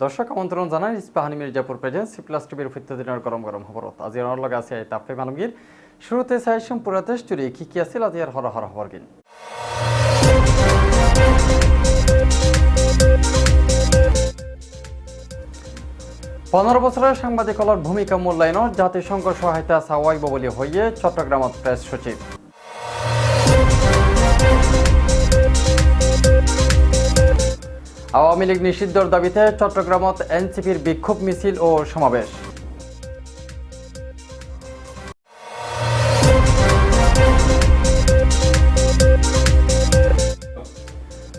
দর্শক আমন্ত্রণ জানাই Ispahani Mirzapur presents C plus টিভির দিনের গরম গরম খবরত। আজি আমার লগে আছে তাপে মানবগীর। শুরুতে চাইছম পুরা দেশ কি কি আছিল আজি আর হর হর খবর গিন পনেরো বছরের সাংবাদিকলৰ ভূমিকা মূল্যায়নত জাতিসংঘ সহায়তা চাওয়াইব বলি হইয়ে চট্টগ্রামত প্রেস সচিব। আওয়ামী লীগ নিষিদ্ধর দাবিতে চট্টগ্রামত এনসিপির বিক্ষোভ মিছিল ও সমাবেশ।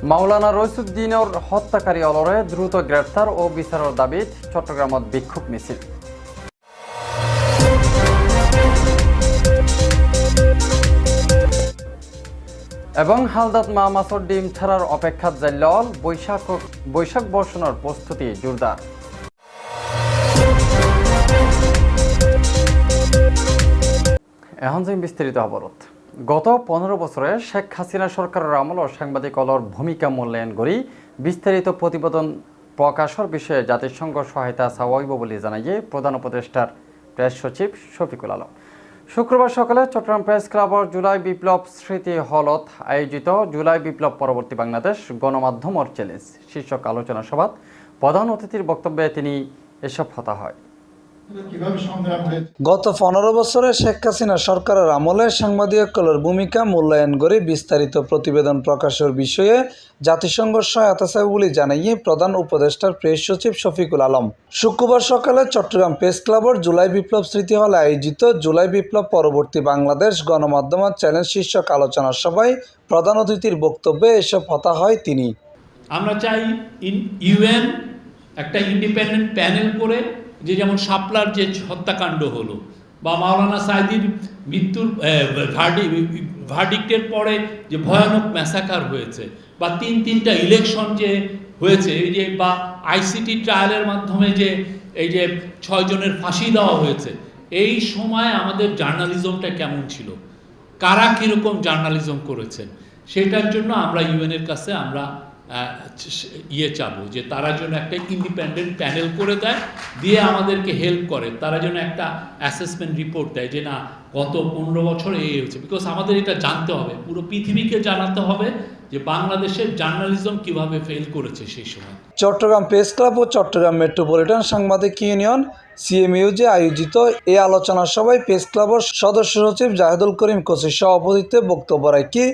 মাওলানা রইসুদ্দিনের হত্যাকারী অলরে দ্রুত গ্রেপ্তার ও বিচারের দাবিত চট্টগ্রামত বিক্ষোভ মিছিল। এবং হালদাত মা মাছর ডিম ছাড়ার অপেক্ষাত জাল্যল বৈশাখ বৈশাখ বর্ষণের প্রস্তুতি জোরদার। এখন যে বিস্তারিত খবরত গত পনেরো বছরে শেখ হাসিনা সরকারের আমল ও সাংবাদিক অলর ভূমিকা মূল্যায়ন করি বিস্তারিত প্রতিবেদন প্রকাশের বিষয়ে জাতিসংঘ সহায়তা চাওয়াইব বলে জানাইয়ে প্রধান উপদেষ্টার প্রেস সচিব শফিকুল আলম। শুক্রবার সকালে চট্টগ্রাম প্রেস ক্লাবর জুলাই বিপ্লব স্মৃতি হলত আয়োজিত জুলাই বিপ্লব পরবর্তী বাংলাদেশ গণমাধ্যম অর চ্যালেঞ্জ শীর্ষক আলোচনা সভাত প্রধান অতিথির বক্তব্যে তিনি এসব হতা হয়। গত পনেরো বছরে শেখ হাসিনা সরকারের আমলে সাংবাদিকদের ভূমিকা মূল্যায়ন করে বিস্তারিত প্রতিবেদন প্রকাশের বিষয়ে জাতিসংঘ সহায়তা চাই বলে জানিয়ে প্রধান উপদেষ্টার প্রেস সচিব শফিকুল আলম। শুক্রবার সকালে চট্টগ্রাম প্রেস ক্লাবের জুলাই বিপ্লব স্মৃতি হলে আয়োজিত জুলাই বিপ্লব পরবর্তী বাংলাদেশ গণমাধ্যম চ্যানেল শীর্ষক আলোচনা সভায় প্রধান অতিথির বক্তব্যে এসব হতা হয় তিনি। আমরা চাই ইউএন একটা ইন্ডিপেন্ডেন্ট প্যানেল করে যে যেমন শাপলার যে হত্যাকাণ্ড হলো, বা মাওলানা সাইদির মৃত্যুর ভার্ডিক্টের পরে যে ভয়ানক ম্যাসাকার হয়েছে, বা তিন তিনটা ইলেকশন যে হয়েছে, এই যে, বা আইসিটি ট্রায়ালের মাধ্যমে যে, এই যে ছয়জনের ফাঁসি দেওয়া হয়েছে, এই সময় আমাদের জার্নালিজমটা কেমন ছিল? কারা কীরকম জার্নালিজম করেছেন? সেটার জন্য আমরা ইউএনের কাছে আমরা ইয়ে চাবো যে তারা যেন একটা ইন্ডিপেন্ডেন্ট প্যানেল করে দেয়, দিয়ে আমাদেরকে হেল্প করে। তারা যেন একটা অ্যাসেসমেন্ট রিপোর্ট দেয় যে না, গত পনেরো বছর এই হচ্ছে বিকজ আমাদের এটা জানতে হবে। পুরো পৃথিবীকে জানাতে হবে যে বাংলাদেশের জার্নালিজম কীভাবে ফেল করেছে সেই সময়। চট্টগ্রাম প্রেস ক্লাব ও চট্টগ্রাম মেট্রোপলিটন সাংবাদিক ইউনিয়ন সিএমইউজে আয়োজিত এই আলোচনা সভায় প্রেস ক্লাবের সদস্য সচিব জাহেদুল করিম কোচির সভাপতিত্বে বক্তব্য রাখি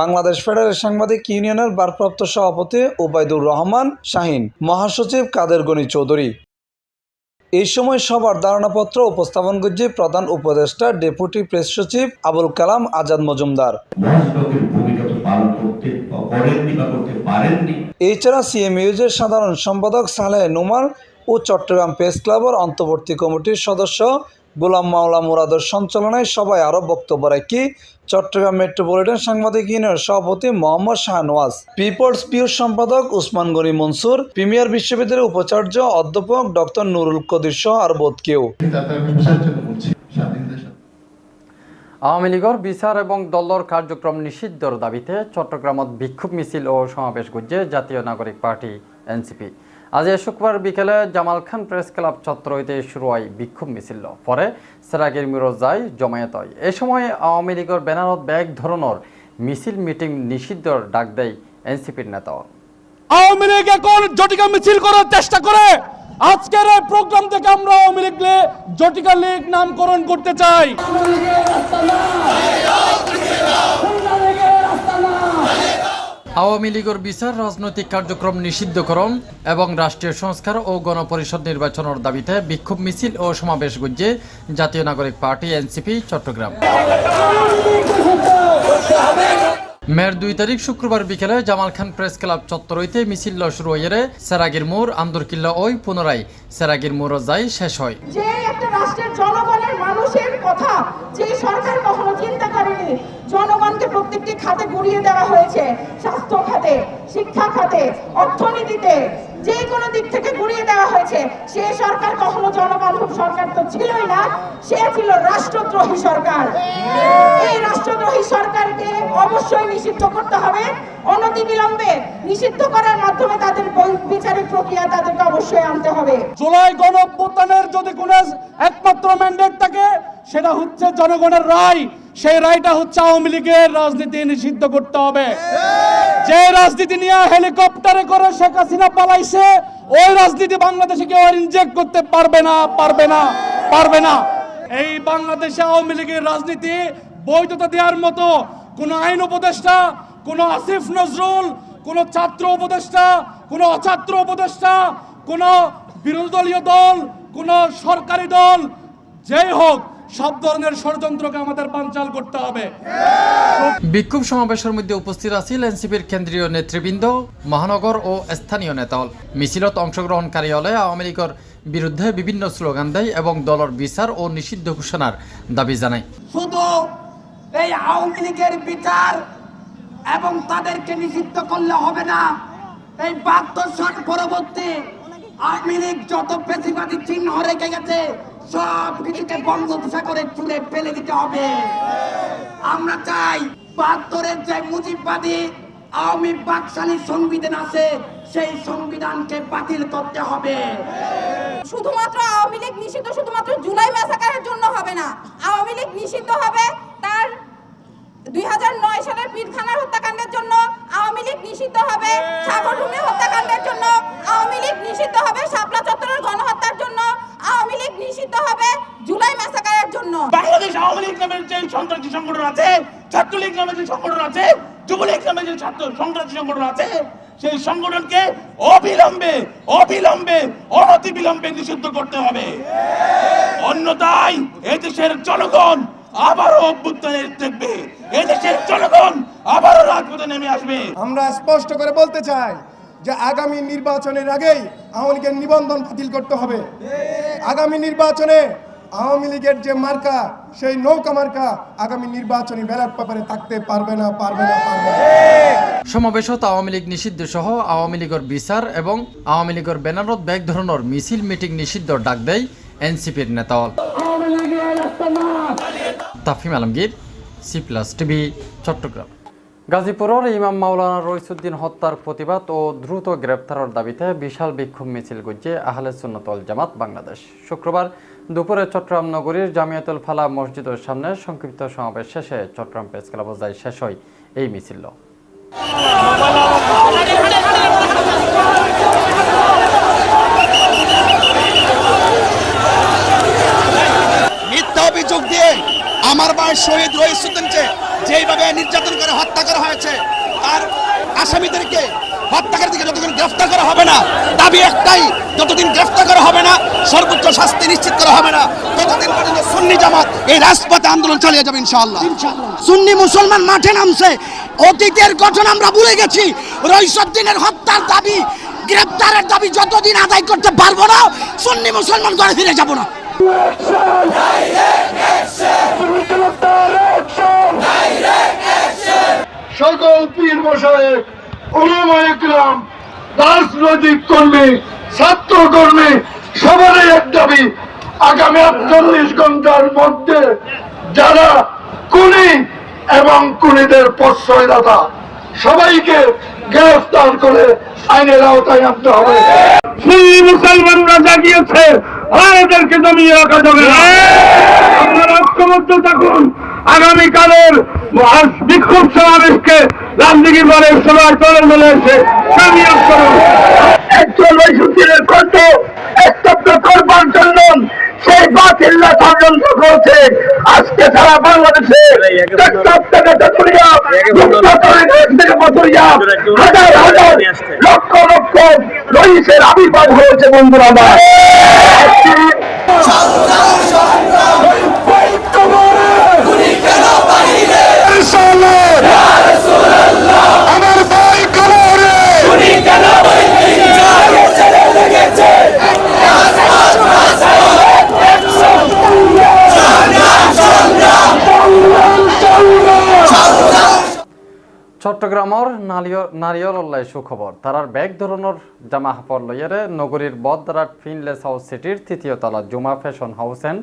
বাংলাদেশ ফেডারেল সাংবাদিক ইউনিয়নের ভারপ্রাপ্ত সভাপতি ওবায়দুর রহমান শাহিন মহাসচিব কাদের গনি চৌধুরী। এই সময় সবার ধারণাপত্র উপস্থাপন করছে প্রধান উপদেষ্টা ডেপুটি প্রেস সচিব আবুল কালাম আজাদ মজুমদার। এছাড়া সিএমইউজের সাধারণ সম্পাদক সালেহ নুমার ও চট্টগ্রাম প্রেস ক্লাবের অন্তর্বর্তী কমিটির সদস্য গোলাম মাওলা মুরাদের সঞ্চালনায় সবাই আরও বক্তব্য রাখি। চট্টগ্রাম মেট্রোপলিটন সাংবাদিক ইউনিয়নের সভাপতি মোহাম্মদ শাহনওয়াজ, পিপলস পিউর সম্পাদক উসমান গনি মনসুর, প্রিমিয়ার বিশ্ববিদ্যালয়ের উপাচার্য অধ্যাপক ডক্টর নুরুল কদির সহ আর বোধ কেউ। আওয়ামী লীগৰ বিচার এবং দলৰ কার্যক্রম নিষিদ্ধর দাবিতে চট্টগ্রামত বিক্ষোভ মিছিল ও সমাবেশ গুজে জাতীয় নাগরিক পার্টি, এনসিপি। আজি শুক্রবার বিকেলে জামাল খান প্রেস ক্লাব চত্বর হইতে শুরু হয় বিক্ষোভ মিছিল। পরে সেরাগির মিরো যায় জমায়েত হয় এ সময় আওয়ামী লীগৰ বেনারত ব্যাগ ধরনের মিছিল মিটিং নিষিদ্ধর ডাক দেয় এনসিপির নেতা। আওয়ামী লীগ এখন জটিকা মিছিল করার চেষ্টা করে। আজকের এই প্রোগ্রাম থেকে আমরা আওয়ামী লীগ জটিকা লীগ নামকরণ করতে চাই। আওয়ামী লীগের বিচার, রাজনৈতিক কার্যক্রম নিষিদ্ধকরণ এবং রাষ্ট্রীয় সংস্কার ও গণপরিষদ নির্বাচনের দাবিতে বিক্ষোভ মিছিল ও সমাবেশ গুজে জাতীয় নাগরিক পার্টি, এনসিপি, চট্টগ্রাম। মের দুই তারিখ শুক্রবার বিকেলে জামাল খান প্রেস ক্লাব চত্বর হইতে মিছিল শুরু হইয়ে সেরাগির মোড়, আন্দরকিল্লা ওই পুনরায় সেরাগির মোড় যাই শেষ হয়। যে একটা রাষ্ট্রের জনগণের মানুষের কথা যে সরকার কখনো চিন্তা করেনি প্রত্যেকটি খাতে গুড়িয়ে দেওয়া হয়েছে। স্বাস্থ্য খাতে, শিক্ষা খাতে, অর্থনীতিতে, যে কোনো দিক থেকে গুড়িয়ে দেওয়া হয়েছে। সে সরকার কখনো জনবান্ধব সরকার তো ছিলই না, সে ছিল রাষ্ট্রদ্রোহী সরকার। এই রাষ্ট্রদ্রোহী সরকারকে অবশ্যই নিষিদ্ধ করতে হবে। অনতি অনতিবিলম্বে নিষিদ্ধ করার মাধ্যমে তাদের বিচারিক প্রক্রিয়া তাদেরকে অবশ্যই আনতে হবে। জুলাই গণ অভ্যুত্থানের যদি কোনো একমাত্র ম্যান্ডেট থাকে, সেটা হচ্ছে জনগণের রায়। সেই রায়টা হচ্ছে আওয়ামী লীগের রাজনীতি নিষিদ্ধ করতে হবে। যে রাজনীতি নিয়ে হেলিকপ্টারে করে শেখ হাসিনা পালাইছে, ওই রাজনীতি বাংলাদেশে কেউ ইনজেক্ট করতে পারবে না পারবে না পারবে না। এই বাংলাদেশে আওয়ামী লীগের রাজনীতি বৈধতা দেওয়ার মতো কোনো আইন উপদেষ্টা, কোনো আসিফ নজরুল, কোনো ছাত্র উপদেষ্টা, কোনো অছাত্র উপদেষ্টা, কোনো বিরোধী দলীয় দল, কোনো সরকারি দল, যেই হোক সব ধরনের ষড়যন্ত্রকে আমাদের পাঞ্চাল করতে হবে। বিক্ষোভ সমাবেশের মধ্যে উপস্থিত আছিল এনসিপির কেন্দ্রীয় নেতৃবৃন্দ মহানগর ও স্থানীয় নেতাল মিছিলত অংশগ্রহণকারী হলে আওয়ামী লীগের বিরুদ্ধে বিভিন্ন স্লোগান দেয় এবং দলের বিচার ও নিষিদ্ধ ঘোষণার দাবি জানায়। শুধু এই আওয়ামী লীগের বিচার এবং তাদেরকে নিষিদ্ধ করলে হবে না। এই বাহাত্তর সাল পরবর্তী আওয়ামী লীগ যত বেশিবাদী চিহ্ন রেখে গেছে সব কিছুকে করে চুলে ফেলে দিতে হবে। আমরা চাই বাহাত্তরের যে মুজিববাদী আওয়ামী বাকশালী সংবিধান আছে, সেই সংবিধানকে বাতিল করতে হবে। শুধুমাত্র আওয়ামী লীগ নিষিদ্ধ শুধুমাত্র জুলাই ম্যাসাকারের জন্য হবে না। আওয়ামী লীগ নিষিদ্ধ হবে দুই হাজার নয় সালের পীরখানার হত্যাকাণ্ডের জন্য আওয়ামী লীগ নিষিদ্ধ হবে। সাগরভূমি হত্যাকাণ্ডের জন্য আওয়ামী লীগ নিষিদ্ধ হবে। শাপলা চত্বরের গণহত্যার জন্য আওয়ামী লীগ নিষিদ্ধ হবে জুলাই ম্যাসাকারের জন্য। বাংলাদেশ আওয়ামী লীগ নামের যে সন্ত্রাসী সংগঠন আছে, ছাত্রলীগ নামের যে সংগঠন আছে, যুবলীগ নামের যে ছাত্র সন্ত্রাসী সংগঠন আছে, সেই সংগঠনকে অবিলম্বে অবিলম্বে অনতি বিলম্বে নিষিদ্ধ করতে হবে। অন্যথায় এদেশের জনগণ আবারও অভ্যুত্থানের দেখবে। এদেশের জনগণ আবারও রাজপথে নেমে আসবে। আমরা স্পষ্ট করে বলতে চাই যে আগামী নির্বাচনের আগেই আওয়ামী লীগের নিবন্ধন বাতিল করতে হবে। আগামী নির্বাচনে আওয়ামী লীগের যে মার্কা সেই নৌকা মার্কা আগামী নির্বাচনী ব্যালট পেপারে থাকতে পারবে না পারবে না পারবে সমাবেশত আওয়ামী লীগ নিষিদ্ধ সহ আওয়ামী লীগের বিচার এবং আওয়ামী লীগের ব্যানারত ব্যাগ ধরনের মিছিল মিটিং নিষিদ্ধ ডাক দেয় এনসিপির নেতাল Tafim Alamgir C plus TV Chattogram. গাজীপুরের ইমাম মাওলানা রইসুদ্দিন হত্যার প্রতিবাদ ও দ্রুত গ্রেপ্তারের দাবিতে বিশাল বিক্ষোভ মিছিল গুজে আহলে সুন্নতল জামাত বাংলাদেশ। শুক্রবার দুপুরে চট্টগ্রাম নগরীর জামিয়াতুল ফালা মসজিদের সামনে সংক্ষিপ্ত সমাবেশ শেষে চট্টগ্রাম প্রেস ক্লাব যায় শেষ হয় এই মিছিল। মিথ্যা অভিযোগ দিয়ে আমার ভাই শহীদ রহিসুদ্দিনকে যেইভাবে নির্যাতন করে হত্যা করা হয়েছে তার আসামিদেরকে হত্যাকারীদেরকে যতদিন গ্রেফতার করা হবে না দাবি একটাই যতদিন গ্রেফতার করা হবে না সর্বোচ্চ শাস্তি নিশ্চিত করা হবে না। ততদিন পর্যন্ত সুন্নি জামাত এই রাজপথে আন্দোলন চালিয়ে যাবে ইনশাআল্লাহ। সুন্নি মুসলমান মাঠে নামছে অতীতের ঘটনা আমরা ভুলে গেছি রহিসুদ্দিনের হত্যার দাবি গ্রেফতারের দাবি যতদিন আদায় করতে পারব না সুন্নি মুসলমান ঘরে ফিরে যাব না। সকল পীর ওলামা একরাম রাজনৈতিক কর্মী, ছাত্র কর্মী, সবারই এক দাবি, আগামী আটচল্লিশ ঘণ্টার মধ্যে যারা কুলি এবং কুলিদের প্রশ্রয়দাতা, সবাইকে গ্রেফতার করে আইনের আওতায় আনতে হবে। মুসলমানরা জাগিয়েছে আর এদেরকে জমিয়ে রাখা যাবে ঐক্যবদ্ধ থাকুন। আগামীকালের বিক্ষোভ সমাবেশকে রাজনীতি বলে সবাই চলে চলে এসে কামিয়াব করুন। একজন কত এক একত্র করবার জন্য সেই বাতিল্লা ষড়যন্ত্র করছে আজকে সারা বাংলাদেশে হাজার হাজার লক্ষ লক্ষ রইসের আবির্ভাব হয়েছে বন্ধুরা আমার। আমার চট্টগ্রামর নারিয়লল্লাই সুখবর তারার ব্যাগ ধরনের জামা হাপড় লইয়ারে নগরীর বদরাট ফিনলেস হাউস সিটির তৃতীয় তলা জুমা ফ্যাশন হাউস এন্ড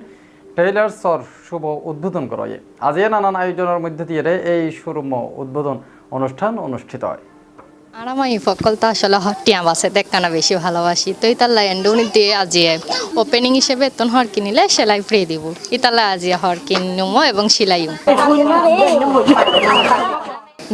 টেইলার্সর শুভ উদ্বোধন করা আজকে নানান আয়োজনের মধ্য দিয়ে এই শুরুম উদ্বোধন অনুষ্ঠান অনুষ্ঠিত হয়। আর আমি ফকল তো আসলে টিয়া বাসে দেখানো বেশি ভালোবাসি। তো ইতাল্লা এন্ডুনি দিয়ে আজিয়ে ওপেনিং হিসেবে তোন হর কিনিলে সেলাই ফ্রি দিব। ইতাল্লা আজিয়ে হর কিনুমো এবং সিলাইও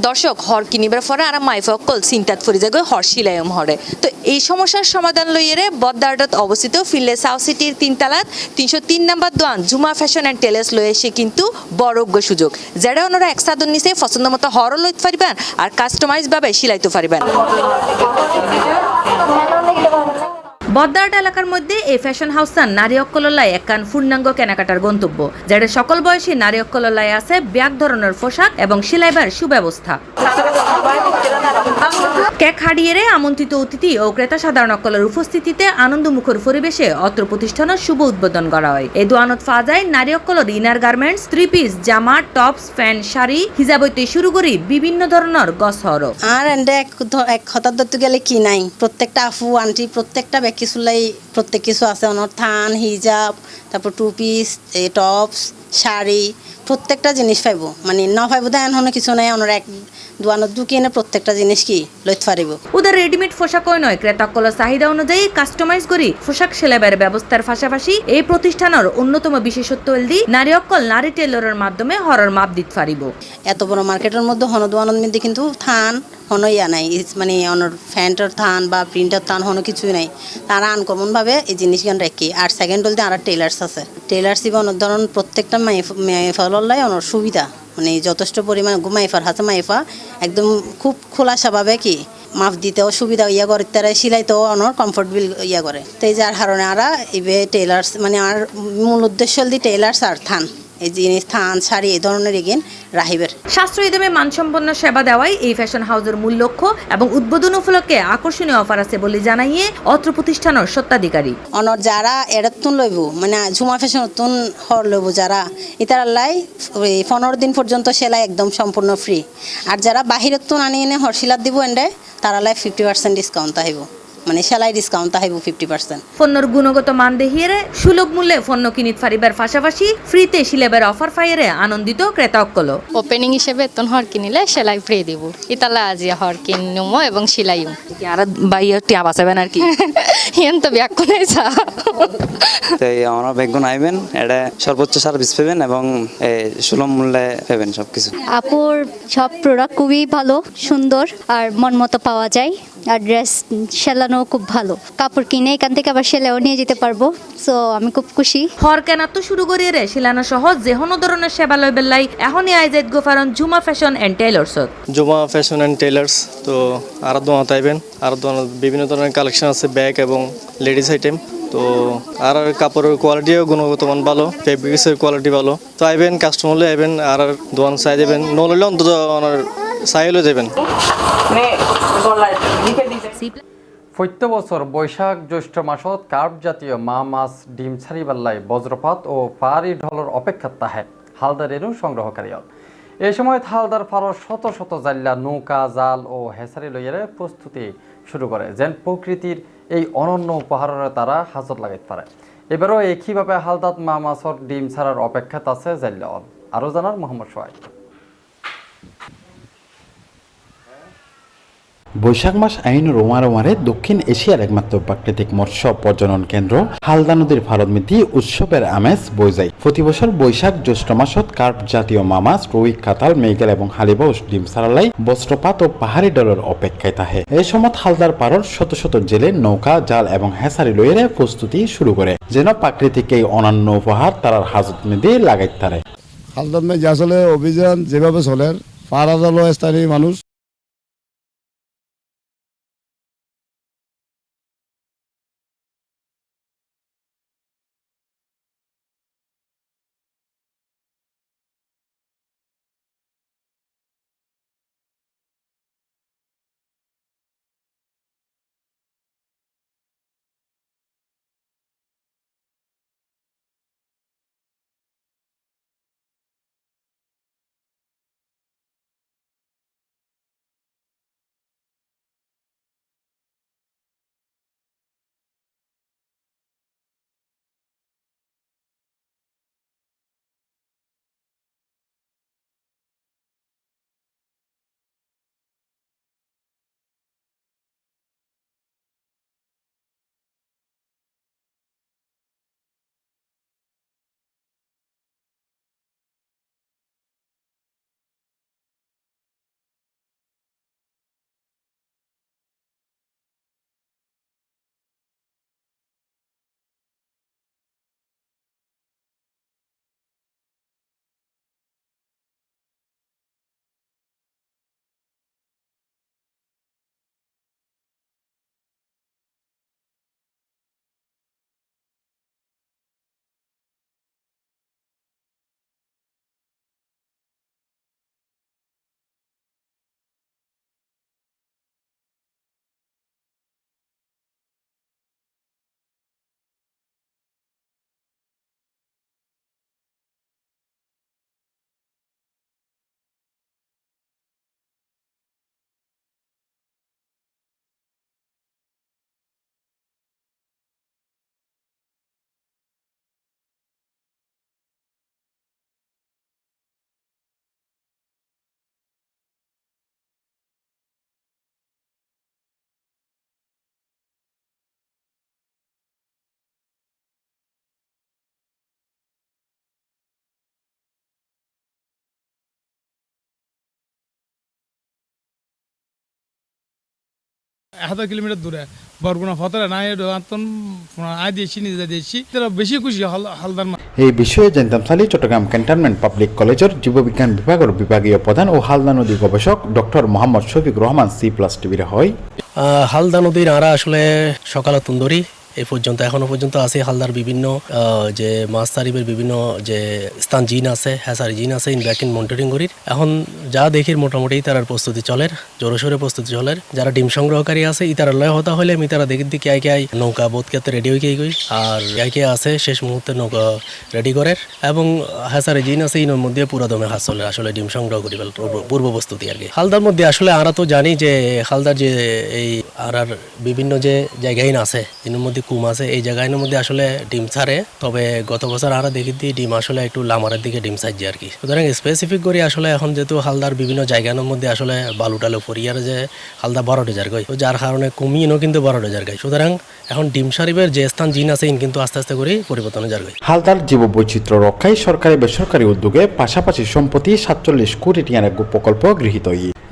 দর্শক, হর কিনিবার ফরে আর মাইফকল চিন্তাত ফুরি যাগ হর শিলায়ম হরে। তো এই সমস্যার সমাধান লইয়েরে বদ্দারডত অবস্থিত ফিল্লে সাউথ সিটির তিনতলাত তিনশো তিন নাম্বার দোয়ান জুমা ফ্যাশন অ্যান্ড টেলার্স লয়ে এসে কিন্তু বড়জ্ঞ সুযোগ। যারা ওনারা একসাথে নিচে পছন্দ মতো হরও লইতে পারিবেন আর কাস্টমাইজ ভাবে সিলাইতে পারিবেন। বদ্দারট এলাকার মধ্যে এই ফ্যাশন হাউসান নারী অক্কললায় একান পূর্ণাঙ্গ কেনাকাটার গন্তব্য, যেটা সকল বয়সী নারী অক্কললায় আছে ব্যাগ ধরনের পোশাক এবং সিলাইবার সুব্যবস্থা। কেক হারিয়ে রে আমন্ত্রিত অতিথি ও ক্রেতা সাধারণ অকলের উপস্থিতিতে আনন্দমুখর পরিবেশে অত্র প্রতিষ্ঠানের শুভ উদ্বোধন করা হয়। এই দোয়ানত যায় নারী অকলের ইনার গার্মেন্টস থ্রি পিস জামা টপস প্যান্ট, শাড়ি হিজাবইতে শুরু করি বিভিন্ন ধরনের গছর আর এক গেলে কি নাই? প্রত্যেকটা আফু আন্টি, প্রত্যেকটা ব্যাগ কিছুলাই প্রত্যেক কিছু আছে ওনার থান হিজাব তারপর টু পিস টপস শাড়ি প্রত্যেকটা জিনিস পাইব। মানে ন পাইব দেন হনে কিছু নাই ওনার এক দোয়ানত ঢুকি এনে প্রত্যেকটা জিনিস কি লইতে পারিব। ওদের রেডিমেড পোশাকই নয় ক্রেতা অকলের চাহিদা অনুযায়ী কাস্টমাইজ করি। পোশাক সেলাইয়ের ব্যবস্থার পাশাপাশি এই প্রতিষ্ঠানের অন্যতম বিশেষত্ব হলদি নারী অকল নারী টেলরের মাধ্যমে হরর মাপ দিতে পারিব। এত বড় মার্কেটের মধ্যে হন দোয়ানত মধ্যে কিন্তু থান হন ইয়া নাই। মানে অনর ফ্যান্টের থান বা প্রিন্টের থান হন কিছুই নাই। তারা আনকমন ভাবে এই জিনিসগান রাখি। আর সেকেন্ড বলতে আর টেলার্স আছে। টেলার্স অনেক ধরন প্রত্যেকটা মাইফালাই অনেক সুবিধা। মানে যথেষ্ট পরিমাণ মাইফার, হাতে মাইফা। একদম খুব খোলা স্বভাবে কি মাফ দিতেও সুবিধা ইয়া করে, তারা সিলাইতেও অনর কমফোর্টেবল ইয়া করে। তো এই যার কারণে আরা ইবে টেলার্স মানে আর মূল উদ্দেশ্য হল দি টেলার্স আর থান। এই জিনিস থান শাড়ি এই ধরনের এগিন রাহিবের। সাশ্রয়ী দামে মানসম্পন্ন সেবা দেওয়াই এই ফ্যাশন হাউসের মূল লক্ষ্য এবং উদ্বোধন উপলক্ষে আকর্ষণীয় অফার আছে বলে জানাইয়ে অত্র প্রতিষ্ঠানের সত্ত্বাধিকারী অনর যারা এরাতুন লইব মানে ঝুমা ফ্যাশন হর লইব যারা ইতার লাই ওই পনেরো দিন পর্যন্ত সেলাই একদম সম্পূর্ণ ফ্রি আর যারা বাহিরের তুন আনি এনে হর সিলাত দিব এন্ডে তারা লাই ফিফটি পার্সেন্ট ডিসকাউন্ট আহিব। মানে সেলাই ডিসকাউন্ট আহিব ফিফটি পার্সেন্ট পণ্যর গুণগত মান দেখিয়ে সুলভ মূল্যে পণ্য কিনিত ফারিবার পাশাপাশি ফ্রিতে সিলেবের অফার ফাইরে আনন্দিত ক্রেতা অক্কল ওপেনিং হিসেবে তোন হর কিনিলে সেলাই ফ্রি দিব। ইতালা আজিয়ে হর কিনুমো এবং সিলাইও আর বাইয়ে টিয়া বাঁচাবেন আর কি? হিয়েন তো ব্যাগ কোনাই চা তাই আমরা বেগুন আইবেন এটা সর্বোচ্চ সার্ভিস পাবেন এবং সুলভ মূল্যে পাবেন সবকিছু। আপুর সব প্রোডাক্ট খুবই ভালো সুন্দর আর মন মতো পাওয়া যায়। আর ড্রেস সেলানো খুব ভালো। কাপড় কিনে এখান থেকে আবার সেলাও নিয়ে যেতে পারব। সো আমি খুব খুশি। হর কেনা তো শুরু করিয়ে রে সেলানো সহ যে কোনো ধরনের সেবা লই বেল্লাই। এখনই আইজেদ গোফারন জুমা ফ্যাশন এন্ড টেইলরসত জুমা ফ্যাশন অ্যান্ড টেলার্স তো আর দোয়া তাইবেন আর দোয়া বিভিন্ন ধরনের কালেকশন আছে ব্যাগ এবং লেডিস আইটেম তো আর আর কাপড়ের কোয়ালিটিও গুণগত মান ভালো ফেব্রিক্সের কোয়ালিটি ভালো। তো আইবেন কাস্টমারলে আইবেন আর আর দোয়ান চাই দেবেন। নললে অন্তত ওনার চাইলে যাবেন প্রত্য বছর বৈশাখ জ্যৈষ্ঠ মাসত কার্প জাতীয় মা মাছ ডিম ছাড়িবাল্লাই বজ্রপাত ও পাহাড়ি ঢলর অপেক্ষাত তাহে। হালদারেরও সংগ্রহকারী হল। এই সময় হালদার ফারর শত শত জাল্লা নৌকা জাল ও হেসারি লইয়ারে প্রস্তুতি শুরু করে যেন প্রকৃতির এই অনন্য উপহারের তারা হাজত লাগাইতে পারে এবারও একইভাবে হালদাত মা মাছর ডিম ছাড়ার অপেক্ষাত আছে জাল্লা অল আরও জানার মোহাম্মদ সোহাইব বৈশাখ মাস আইন রোমারোমারে দক্ষিণ এশিয়ার একমাত্র প্রাকৃতিক মৎস্য প্রজনন কেন্দ্র হালদা নদীর ফারদমিতি উৎসবের আমেজ বই যায় প্রতি বছর বৈশাখ জ্যৈষ্ঠ মাসত কার্প জাতীয় মামাস, রুই কাতাল মেঘেল এবং হালিবাউস, ডিম সারালাই, বস্ত্রপাত ও পাহাড়ি ডলের অপেক্ষায় তাহে। এই সময় হালদার পারর শত শত জেলে নৌকা, জাল এবং হেসারি লইয়ের প্রস্তুতি শুরু করে যেন প্রাকৃতিক এই অনন্য উপহার তারার হাজত মেদি লাগাইতে তারে হালদার আসলে অভিযান যেভাবে চলে পাড়া স্থানীয় মানুষ। হাজার কিলোমিটার দূরে। বরগুনা ফতরে না আতন আয় দিয়েছি নিজে দিয়েছি। তারা বেশি খুশি হাল- হালদার মা। এই বিষয়ে জানতাম সালি চট্টগ্রাম ক্যান্টনমেন্ট পাবলিক কলেজের জীববিজ্ঞান বিভাগের বিভাগীয় প্রধান ও হালদা নদী গবেষক doctor Mohammad Shafiq Rahman C plus টিভির হয়। আহ, হালদা নদীর আঁরা আসলে সকালে তুন্দরী এই পর্যন্ত, এখনও পর্যন্ত আছে। হালদার বিভিন্ন যে মাছ তারিবের বিভিন্ন যে স্থান, জিন আছে হ্যাসারি জিন আছে ইন ব্যাক ইন মনিটরিং করির। এখন যা দেখি মোটামুটি তারার প্রস্তুতি চলের জোরসোরে প্রস্তুতি চলের। যারা ডিম সংগ্রহকারী আছে ইতারা লয় হতা হলে আমি তারা দেখি দিকে আইকে আই নৌকা বোধ করতে রেডি হয়ে গিয়ে গই আর আইকে আছে, শেষ মুহূর্তে নৌকা রেডি করের। এবং হ্যাসারি জিন আছে, ইনোর মধ্যে পুরো দমে হাস চলে আসলে ডিম সংগ্রহ করি পূর্ব প্রস্তুতি আর কি। হালদার মধ্যে আসলে আমরা তো জানি যে, হালদার যে এই আর বিভিন্ন যে জায়গায় আছে এর মধ্যে কুম আছে। এই জায়গার মধ্যে আসলে ডিম ছাড়ে, তবে গত বছর আমরা দেখি ডিম আসলে একটু লামারের দিকে ডিম ছাড়ছে আর কি। সুতরাং স্পেসিফিক করে আসলে এখন যেহেতু হালদার বিভিন্ন জায়গার মধ্যে আসলে বালু টালু ফরিয়ার যে হালদা বারো ডেজার গই, তো যার কারণে কমিয়েও কিন্তু বারো ডেজার গাই। সুতরাং এখন ডিম সারিবের যে স্থান জিন আছে, ইন কিন্তু আস্তে আস্তে করে পরিবর্তন হয়ে যাবে। হালদার জীববৈচিত্র্য রক্ষায় সরকারি বেসরকারি উদ্যোগে পাশাপাশি সম্প্রতি সাতচল্লিশ কোটি টিয়ার এক প্রকল্প গৃহীত।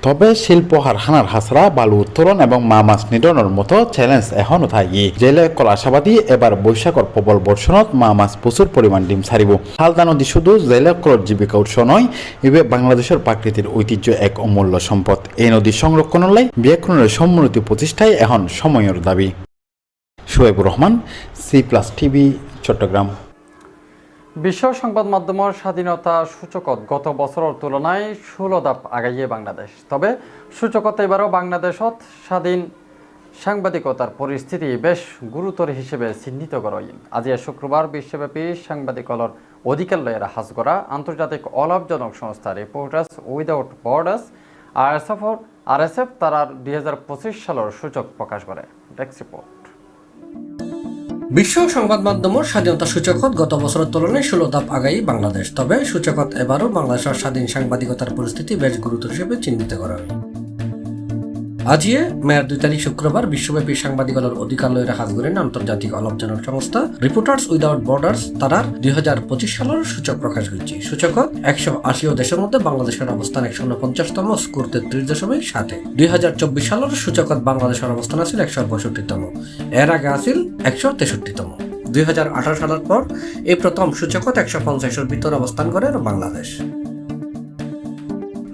তবে শিল্প হারহানার হাসরা, বালু উত্তোলন এবং মা মাছ নিধনের মতো চ্যালেঞ্জ এখনও থাকি। জেলে কল আশাবাদী এবার বৈশাখর প্রবল বর্ষণত মা মাছ প্রচুর পরিমাণ ডিম ছাড়িব। হালদা নদী শুধু জেলে কলর জীবিকা উৎস নয়, ইবে বাংলাদেশের প্রাকৃতিক ঐতিহ্য এক অমূল্য সম্পদ। এই নদী সংরক্ষণের ব্যাকরণের সমুন্নতি প্রতিষ্ঠায় এখন সময়ের দাবি। Shoebur Rahman, C plus TV, Chattogram. বিশ্ব সংবাদ মাধ্যমৰ স্বাধীনতা সূচকত গত বছৰৰ তুলনায় ষোলো ধাপ আগাইয়ে বাংলাদেশ। তবে সূচকত এবারও বাংলাদেশত স্বাধীন সাংবাদিকতার পরিস্থিতি বেশ গুরুতর হিসেবে চিহ্নিত করই আজি শুক্রবার বিশ্বব্যাপী সাংবাদিকলৰ অধিকাৰ লয়ের হাজ করা আন্তর্জাতিক অলাভজনক সংস্থা reporters without borders R S এফর R S F তারার দুই সালের সূচক প্রকাশ করে। বিশ্ব সংবাদ মাধ্যমৰ স্বাধীনতা সূচকত গত বছরের তুলনায় ষোলো ধাপ আগাই বাংলাদেশ। তবে সূচকত এবারও বাংলাদেশের স্বাধীন সাংবাদিকতার পরিস্থিতি বেশ গুরুতর হিসেবে চিহ্নিত করা হয় আজিয়ে মেয়ার দুই তারিখ শুক্রবার বিশ্বব্যাপী সাংবাদিকতার অধিকার লয়ের করেন আন্তর্জাতিক অলভজনক সংস্থা রিপোর্টার্স উইদাউট বর্ডার্স তারার দুই হাজার পঁচিশ সালের সূচক প্রকাশ করছে সূচকত একশো আশিও দেশের মধ্যে বাংলাদেশের অবস্থান একশো উনপঞ্চাশতম স্কোর তেত্রিশ দশমিক সাতে। দুই হাজার চব্বিশ সালের সূচকত বাংলাদেশের অবস্থান আছিল একশো পঁয়ষট্টিতম। এর আগে আছিল একশো তেষট্টিতম। দুই হাজার আঠারো সালের পর এই প্রথম সূচকত একশো পঞ্চাশের ভিতর অবস্থান করে বাংলাদেশ।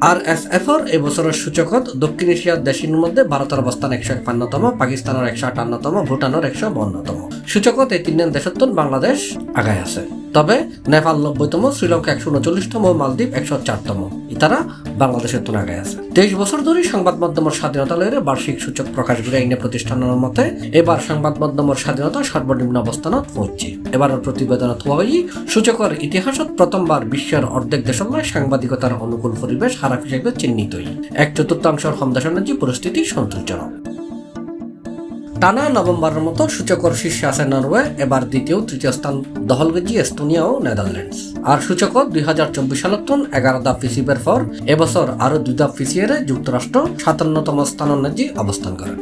আর এস এফর এই বছরের সূচকত দক্ষিণ এশিয়ার দেশের মধ্যে ভারতের অবস্থান একশো একান্নতম, পাকিস্তানের একশো আটান্নতম, ভুটানের একশো বান্নতম সূচকত এই তিন বাংলাদেশ আগায় আছে। তবে নেপাল নব্বইতম, শ্রীলঙ্কা একশো উনচল্লিশতম, মালদ্বীপ একশো চারতম। ইতারা বাংলাদেশের তুলনায় আছে। তেইশ বছর ধরে সংবাদ মাধ্যমের স্বাধীনতা লয়ের বার্ষিক সূচক প্রকাশ করে আইনে প্রতিষ্ঠানের মতে, এবার সংবাদ মাধ্যমের স্বাধীনতা সর্বনিম্ন অবস্থানত পৌঁছে। এবারের প্রতিবেদনত হওয়াই সূচকের ইতিহাসত প্রথমবার বিশ্বের অর্ধেক দেশময় সাংবাদিকতার অনুকূল পরিবেশ খারাপ হিসেবে চিহ্নিতই। এক চতুর্থাংশের যে পরিস্থিতি সন্তোষজনক। টানা নভেম্বরের মতো সূচকর শীর্ষে আছে নরওয়ে, এবার দ্বিতীয়, তৃতীয় স্থান দখল গেছি এস্তোনিয়া ও নেদারল্যান্ডস। আর সূচকত দুই হাজার চব্বিশ সালের সালত এগারো ধাপ পিছিবের পর এবছর আরও দুই ধাপ পিছিয়ে যুক্তরাষ্ট্র সাতান্নতম স্থানের নাজি অবস্থান করেন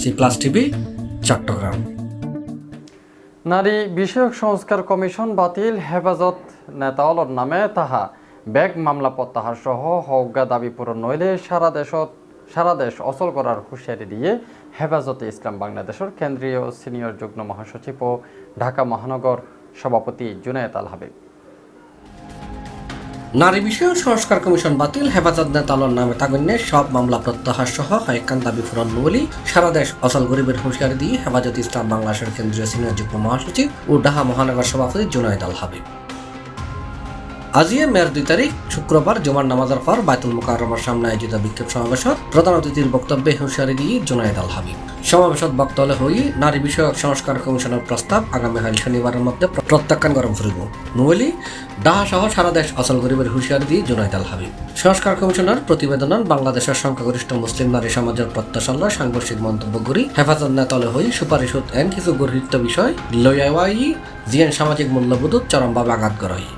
সি প্লাস টিভি, চট্টগ্রাম। নারী বিষয়ক সংস্কার কমিশন বাতিল, হেফাজত নেতাওয়ালর নামে তাহা। ব্যাগ, মামলা প্রত্যাহার সহ হজ্ঞা দাবি পূরণ নইলে সারা দেশত সারা দেশ অচল করার হুঁশিয়ারি দিয়ে হেফাজতে ইসলাম বাংলাদেশের কেন্দ্রীয় সিনিয়র যুগ্ম মহাসচিব ও ঢাকা মহানগর সভাপতি জুনায়েত আল হাবিব। নারী বিষয়ক সংস্কার কমিশন বাতিল, হেফাজত নেতালর নামে তাগন্যে সব মামলা প্রত্যাহার সহ কয়েকখান দাবি পূরণ বলি সারা দেশ অচল গরিবের হুঁশিয়ারি দিয়ে হেফাজত ইসলাম বাংলাদেশের কেন্দ্রীয় সিনিয়র যুগ্ম মহাসচিব ও ঢাকা মহানগর সভাপতি জুনায়দ আল হাবিব। আজিয়ে মেয়ার দুই তারিখ, শুক্রবার জুমার নামাজের পর বাইতুল মুকাররমার সামনে আয়োজিত বিক্ষোভ সমাবেশত প্রধান অতিথির বক্তব্যে হুঁশিয়ারি দিয়ে জুনায়দ আল হাবিব। সমাবেশত বক্তব্য হই নারী বিষয়ক সংস্কার কমিশনের প্রস্তাব আগামী হাল শনিবারের মধ্যে প্রত্যাখ্যান গরম ফুরিব নইলি ডাহা সহ সারা দেশ অচল গরিবের হুঁশিয়ারি দিয়ে জুনায়দ আল হাবিব। সংস্কার কমিশনের প্রতিবেদন বাংলাদেশের সংখ্যাগরিষ্ঠ মুসলিম নারী সমাজের প্রত্যাশাল্য সাংঘর্ষিক মন্তব্য করি। হেফাজত নেতলে হই সুপারিশ এন কিছু গর্হিত বিষয় লয়াওয়াই জিএন সামাজিক মূল্যবোধ চরমভাবে আঘাত করা হয়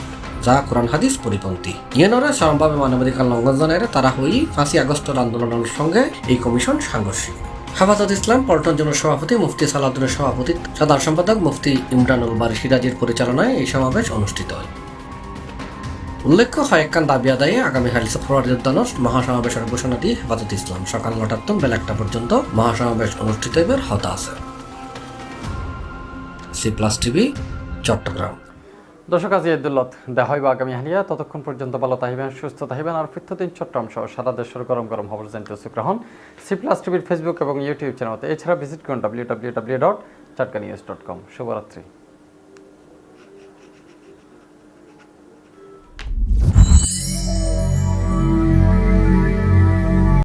যা কোরআন হাদিস পরিপন্থী। ইয়েনরে চরমভাবে মানবাধিকার লঙ্ঘন জানায় তারা হই পাঁচই আগস্টের আন্দোলনের সঙ্গে এই কমিশন সাংঘর্ষিক। হেফাজত ইসলাম পল্টন জন্য সভাপতি মুফতি সালাদুরের সভাপতি সাধারণ সম্পাদক মুফতি ইমরানুল বারি সিরাজির পরিচালনায় এই সমাবেশ অনুষ্ঠিত হয়। উল্লেখ্য হয়েকান দাবি আদায়ে আগামী হাইল ফেব্রুয়ারি উদ্যানত মহাসমাবেশের ঘোষণা দিয়ে হেফাজত ইসলাম সকাল নটার তন বেলা একটা পর্যন্ত মহাসমাবেশ অনুষ্ঠিত এবার হতা আছে। C plus TV, Chattogram. দর্শক, আজি ইদুল্লত দেখা হইব আগামী হালিয়া ততক্ষণ পর্যন্ত ভালো তাহিবেন সুস্থ তাহিবেন আর প্রত্যেকদিন চট্টগ্রাম সহ সারা দেশের গরম গরম খবর জানতে উৎসুক রহন। সি প্লাস টিভির ফেসবুক এবং ইউটিউব চ্যানেলতে। এছাড়া ভিজিট করুন W W W dot Chatka news dot com শুভরাত্রি।